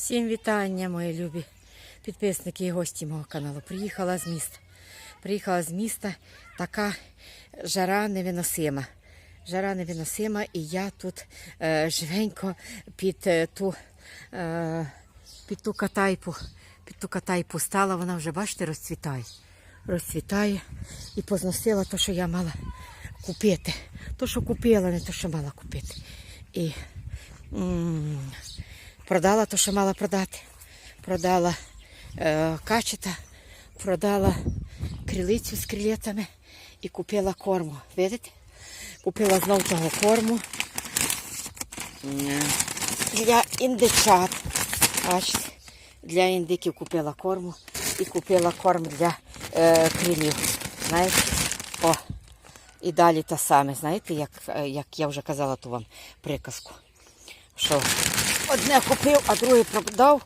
Всім вітання, мої любі підписники і гості мого каналу. Приїхала з міста. Приїхала з міста така жара невиносима. Жара невиносима, і я тут е, живенько під е, ту, е, під ту катайпу, під ту катайпу стала, вона вже, бачите, розцвітає. Розцвітає і позносила те, що я мала купити. То, що купила, не то, що мала купити. І м, продала те, що мала продати. Продала е, качета, продала крилицю з крилетами і купила корму. Видите? Купила знов того корму для індичат. Бачите, для індиків купила корму і купила корм для е, крилів. Знаєте? О, і далі те саме, знаєте, як, е, як я вже казала ту вам приказку. Що одне купив, а друге продав.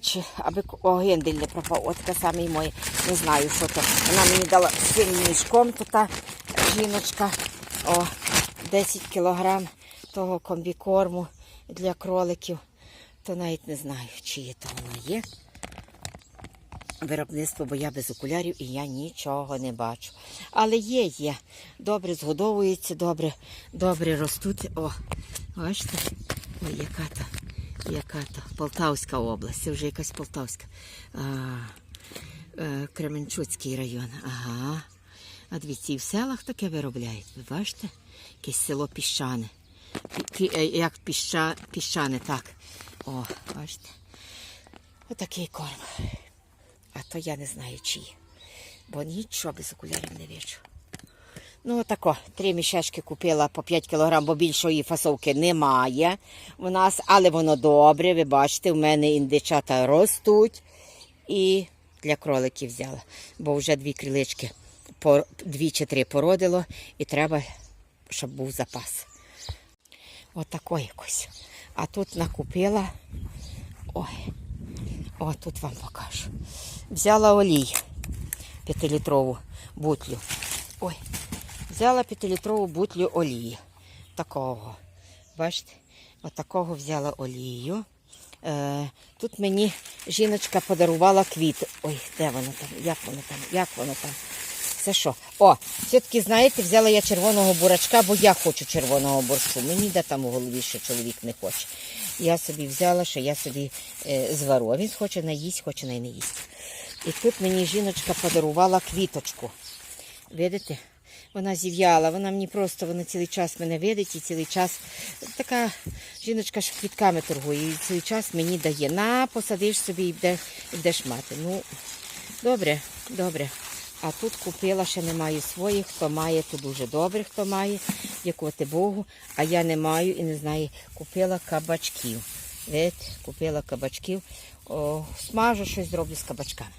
Чи аби огендель не пропав. От таке саме і моє. Не знаю, що то. Вона мені дала цим мішком, то та жіночка. О, 10 кілограм того комбікорму для кроликів. То навіть не знаю, чиє то воно є. Виробництво, бо я без окулярів і я нічого не бачу. Але є, є. Добре згодовуються, добре, добре ростуть. О, бачите? Ой, яка то, яка то Полтавська область, це вже якась Полтавська. А, е, Кременчуцький район. Ага. А дивіться, і в селах таке виробляють. Ви бачите? Якесь село піщане. Пі- е, як піща, піщане, так. О, бачите. Отакий корм. А то я не знаю чиї. Бо нічого без окулярів не бачу. Ну, отако, три мішечки купила по 5 кілограм, бо більшої фасовки немає у нас, але воно добре. Ви бачите, в мене індичата ростуть. І для кроликів взяла, бо вже дві крилички, дві чи три породило, і треба, щоб був запас. Отако якось. А тут накупила. Ой, о, тут вам покажу. Взяла олій п'ятилітрову бутлю. Ой, взяла п'ятилітрову бутлю олії. Такого. Бачите? Отакого взяла олію. Е, тут мені жіночка подарувала квіти. Ой, де воно там? Як воно там? Як воно там? Це що? О, все-таки, знаєте, взяла я червоного бурачка, бо я хочу червоного борщу. Мені де там у голові, що чоловік не хоче. Я собі взяла, що я собі е, звару. Він хоче наїсть, хоче не їсть. І тут мені жіночка подарувала квіточку. Видите? Вона зів'яла, вона мені просто вона цілий час мене видить і цілий час така жіночка, що квітками торгує, і цілий час мені дає. На, посадиш собі і будеш, і будеш мати. Ну, добре, добре. А тут купила, ще не маю своїх. Хто має, то дуже добре, хто має, дякувати Богу. А я не маю і не знаю. Купила кабачків. Видите, купила кабачків. О, смажу щось зроблю з кабачками.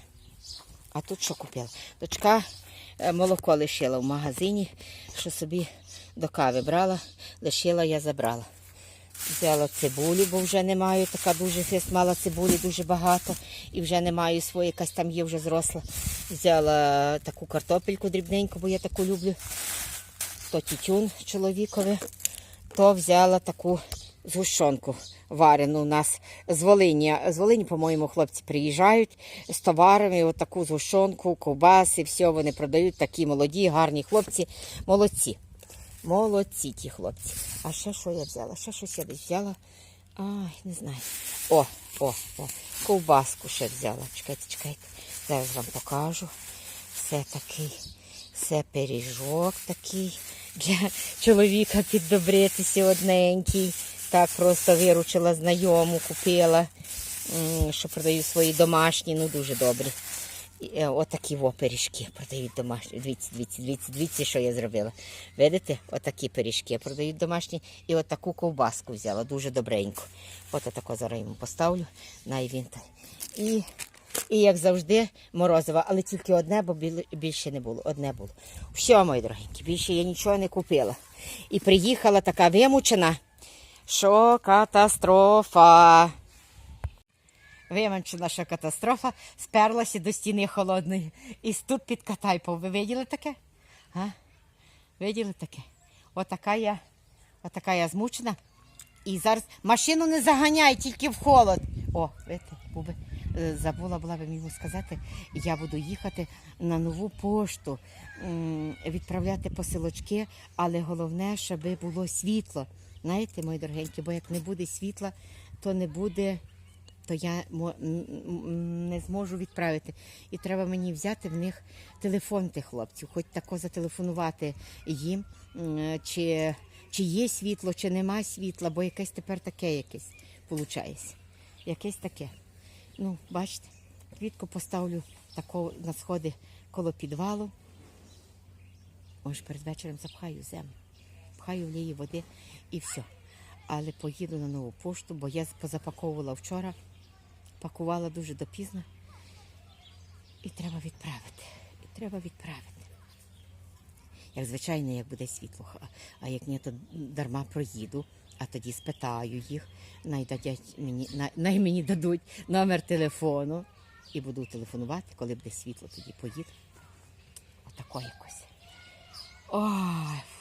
А тут що купила? Дочка молоко лишила в магазині, що собі до кави брала, лишила, я забрала. Взяла цибулю, бо вже не маю, така дуже фест мала цибулі дуже багато. І вже не маю своєї, якась там є вже зросла. Взяла таку картопельку дрібненьку, бо я таку люблю. То тютюн чоловікові, то взяла таку згущенку варену у нас з Волині. З Волині, по-моєму, хлопці приїжджають з товарами, от таку згущенку, ковбаси, все вони продають, такі молоді, гарні хлопці. Молодці. Молодці ті хлопці. А ще що я взяла? Ще щось я десь взяла. Ай, не знаю. О, о, о. Ковбаску ще взяла. Чекайте, чекайте. Зараз вам покажу. Все такий. Це пиріжок такий для чоловіка піддобритися одненький. Так просто виручила знайому, купила, що продаю свої домашні, ну дуже добрі. Е, Отакі во пиріжки продають домашні. Дивіться, дивіться, дивіться, дивіться, що я зробила. Видите? Отакі пиріжки продають домашні. І отаку ковбаску взяла, дуже добреньку. От тако зараз йому поставлю на він. І, і як завжди, морозива, але тільки одне, бо більше не було. Одне було. Все, мої дорогенькі, більше я нічого не купила. І приїхала така вимучена, що катастрофа. Виманчена наша катастрофа, сперлася до стіни холодної. І тут під Катайпом. Ви виділи таке? А? Виділи таке? Отака я, отака я змучена. І зараз машину не заганяй, тільки в холод. О, видите, буби, е, забула була би йому сказати, я буду їхати на нову пошту, відправляти посилочки, але головне, щоб було світло. Знаєте, мої дорогенькі, бо як не буде світла, то не буде, то я не зможу відправити. І треба мені взяти в них телефон тих хлопців, хоч тако зателефонувати їм, чи, чи є світло, чи нема світла, бо якесь тепер таке якесь виходить. Якесь таке. Ну, бачите, квітку поставлю тако на сходи коло підвалу. Може, перед вечором запхаю землю, пхаю в її води і все. Але поїду на нову пошту, бо я позапаковувала вчора, пакувала дуже допізно. І треба відправити. І треба відправити. Як звичайно, як буде світло. А- як ні, то дарма проїду, а тоді спитаю їх, найдадять мені, най, най мені дадуть номер телефону і буду телефонувати, коли буде світло, тоді поїду. Отако якось. Ой.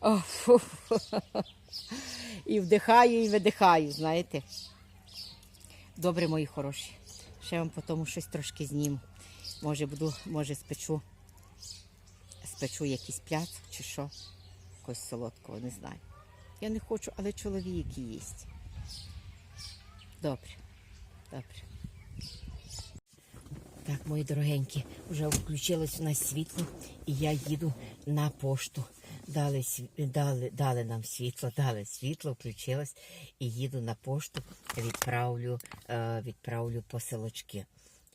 О, фу. І вдихаю, і видихаю, знаєте. Добре, мої хороші. Ще вам по тому щось трошки зніму. Може буду, може спечу. Спечу якийсь пляц чи що. Якось солодкого, не знаю. Я не хочу, але чоловік їсть. Добре. Добре. Так, мої дорогенькі, вже включилось у нас світло, і я їду на пошту. Дали, дали, дали нам світло, дали світло, включилось, і їду на пошту, відправлю, е, відправлю посилочки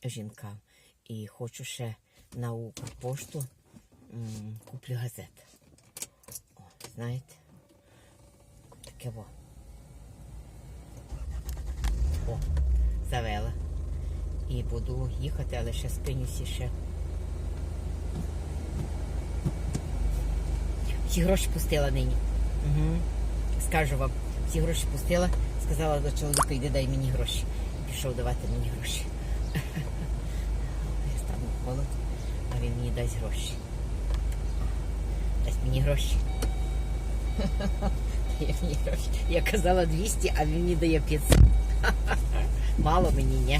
жінкам. І хочу ще на Укрпошту куплю газет. О, знаєте, таке во. О, завела. І буду їхати, але ще спинюся ще. Всі гроші пустила нині. Угу. Скажу вам, всі гроші пустила, сказала до чоловіка, йди дай мені гроші. І пішов давати мені гроші. Я стану в холод, а він мені дасть гроші. Дасть мені гроші. Дає мені гроші. Я казала 200, а він мені дає 500. Мало мені, ні?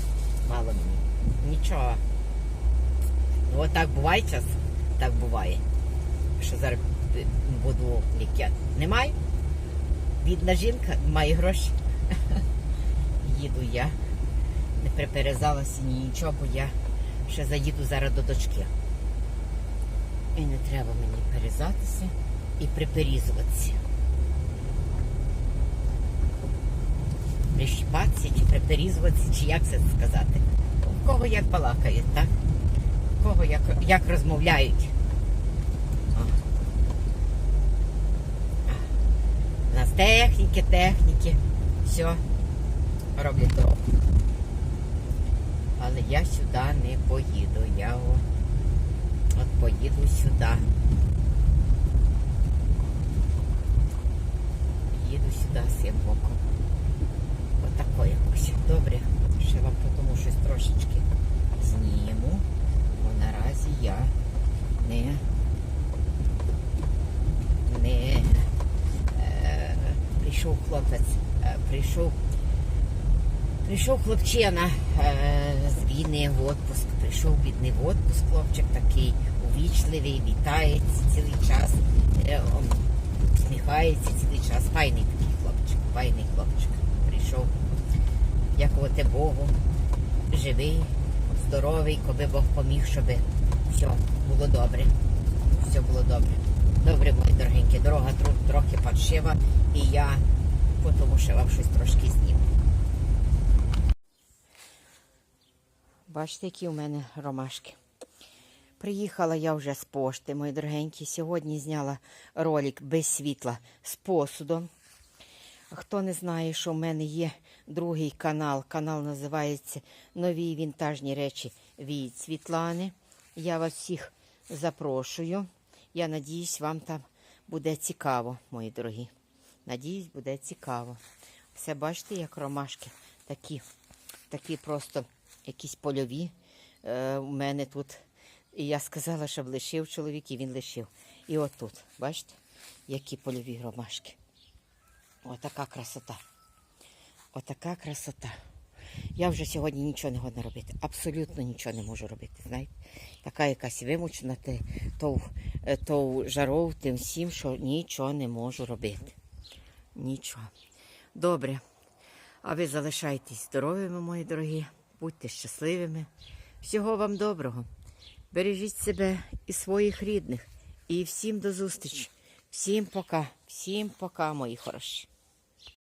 Мало мені. Нічого. Ну от так буває час. Так буває. Що зараз буду ліки. Немає? Бідна жінка, має гроші. Їду я. Не приперезалася ні нічого, бо я ще заїду зараз до дочки. І не треба мені перезатися і приперізуватися. Прищіпатися чи приперізуватися, чи як це сказати. У кого як балакає, так? У кого як, як розмовляють. О. Техніки, техніки. Все. Роблять дорогу. Але я сюди не поїду. Я о, от поїду сюди. Їду сюди з боком. Отако якось. Добре. Ще вам тому щось трошечки зніму. Бо наразі я не, не е, прийшов хлопець, е, прийшов, прийшов хлопчина е, з війни в отпуск. Прийшов бідний в отпуск, хлопчик такий увічливий, вітається цілий час, е, сміхається цілий час. Файний такий хлопчик, файний хлопчик. Прийшов, дякувати Богу, живий, здоровий, коби Бог поміг, щоб все було добре. Все було добре. Добре, мої дорогенькі, дорога трохи паршива, і я тому ще вам щось трошки зніму. Бачите, які у мене ромашки. Приїхала я вже з пошти, мої дорогенькі. Сьогодні зняла ролик без світла з посудом. Хто не знає, що в мене є другий канал. Канал називається Нові вінтажні речі від Світлани. Я вас всіх запрошую. Я надіюсь, вам там буде цікаво, мої дорогі. Надіюсь, буде цікаво. Все бачите, як ромашки такі, такі просто якісь польові. Е, у мене тут. І я сказала, щоб лишив чоловік, і він лишив. І отут, бачите, які польові ромашки. Отака красота. Отака красота. Я вже сьогодні нічого не годна робити. Абсолютно нічого не можу робити. Знаєте, така якась вимучена ти, то, е, то жаров, тим всім, що нічого не можу робити. Нічого. Добре. А ви залишайтесь здоровими, мої дорогі, будьте щасливими. Всього вам доброго. Бережіть себе і своїх рідних. І всім до зустрічі. Всім пока. Всім пока, мої хороші.